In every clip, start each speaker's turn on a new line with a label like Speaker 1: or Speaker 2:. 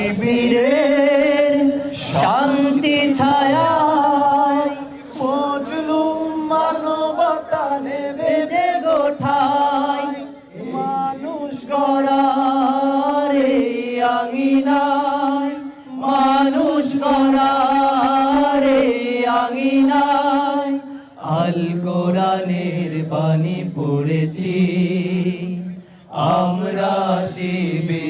Speaker 1: শিবিরের শান্তি ছায়া পজলুম মানবতা নেবে যে গোঠায়। মানুষ গড়ার আঙিনায়। মানুষ গড়ার আঙিনায়। আল কোরআনের বাণী পড়েছি। আমরা শিবির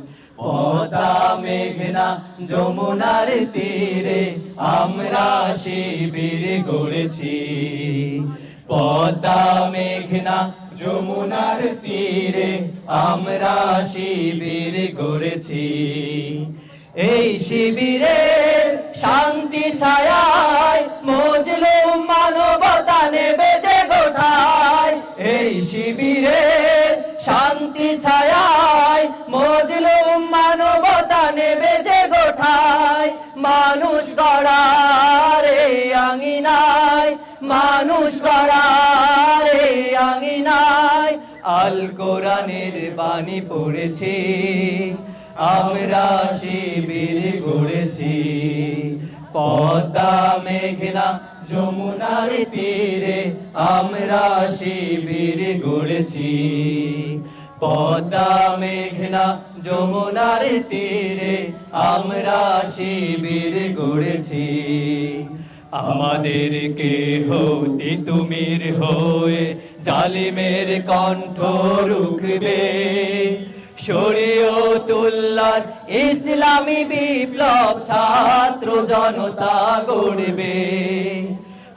Speaker 1: পদা মেঘনা যমুনার তীরে, আমরা শিবির গড়েছি। পদ্মা মেঘনা যমুনার তীরে, আমরা শিবির গড়েছি। এই শিবিরের শান্তি ছায়ায় মানুষ গড়ারে আঙিনায় আল কোরআনের বাণী পড়েছি, আমরা শিবির গড়েছি। পদ্মা, মেঘনা, যমুনার তীরে আমরা শিবির গড়েছি। পদ্মা, মেঘনা, যমুনার তীরে আমরা শিবির গড়েছি। আমাদেরকে হতি তুমির হয়ে জালিমের কণ্ঠ রুখবে। শরীয়তুল্লার ইসলামী বিপ্লব ছাত্র জনতা গড়বে।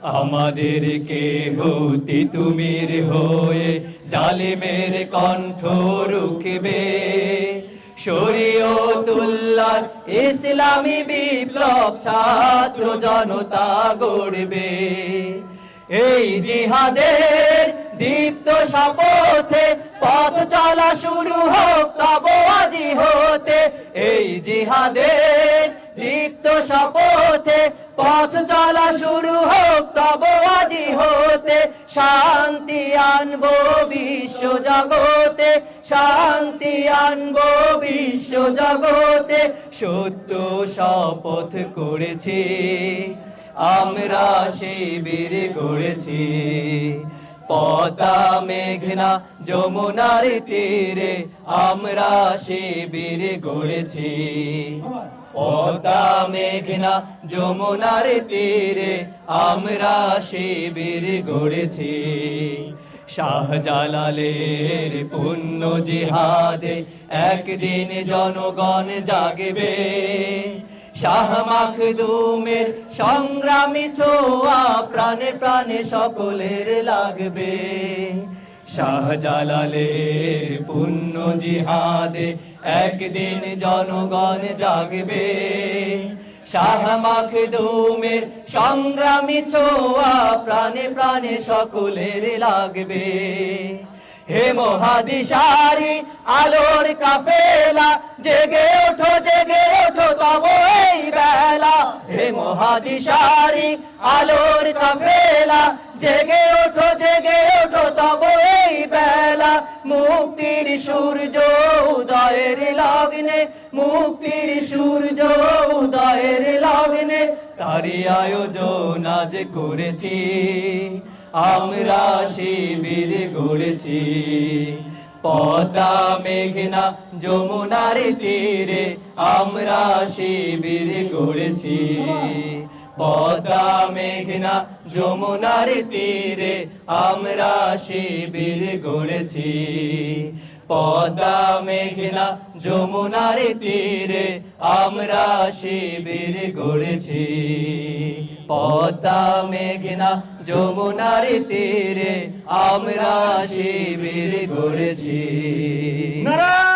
Speaker 1: আমাদের আমাদেরকে হতি তুমির হয়ে জালিমের কণ্ঠ রুখবে। শরীয়তুল্লার ইসলামী বিপ্লব ছাত্র জনতা গড়বে। এই জিহাদের দীপ্ত শপথে পথ চলা শুরু হোক, তব আজি হতে। এই জিহাদের দীপ্ত শপথে পথ চলা শুরু হোক, তব আজি হতে শান্তি আনব বিশ্ব জগতে, শান্তি আনব বিশ্ব জগতে। সত্য শপথ করেছি, আমরা শিবির গড়েছি। পদা মেঘনা যমুনার তীরে আমরা শিবির গড়েছি। পদা মেঘনা যমুনার তীরে আমরা শিবির গড়েছি। শাহজালালের পুণ্য জিহাদে একদিন জনগণ জাগবে। শাহ মাখদুমের সংগ্রামী ছোয়া প্রাণে প্রাণে সকলের লাগবে। শাহজালালের পুণ্য জিহাদে একদিন জনগণ জাগবে। শাহ মাখদুমের সংগ্রামী ছোয়া প্রাণে প্রাণে সকলের লাগবে। হে মহাদিশারি, আলোর কাফেলা, জেগে ওঠো জেগে ওঠো তব এই বেলা। হে মহাদিশারি, আলোর কাফেলা, জেগে ওঠো জেগে ওঠো তব এই মুক্তির সূর্য উদয়ের লগ্নে, মুক্তির সূর্য উদয়ের লগ্নে তারি আয়োজন আজ করেছি। আমরা শিবির গড়েছি। পদ্মা, মেঘনা, যমুনার তীরে আমরা শিবির গড়েছি। পদ্মা মেঘনা যমুনার তীরে আমরা শিবির গড়েছি। পদ্মা মেঘনা যমুনার তীরে আমরা শিবির গড়েছি। পদ্মা মেঘনা যমুনার তীরে আমরা শিবির গড়েছি।
Speaker 2: নারায়ণ!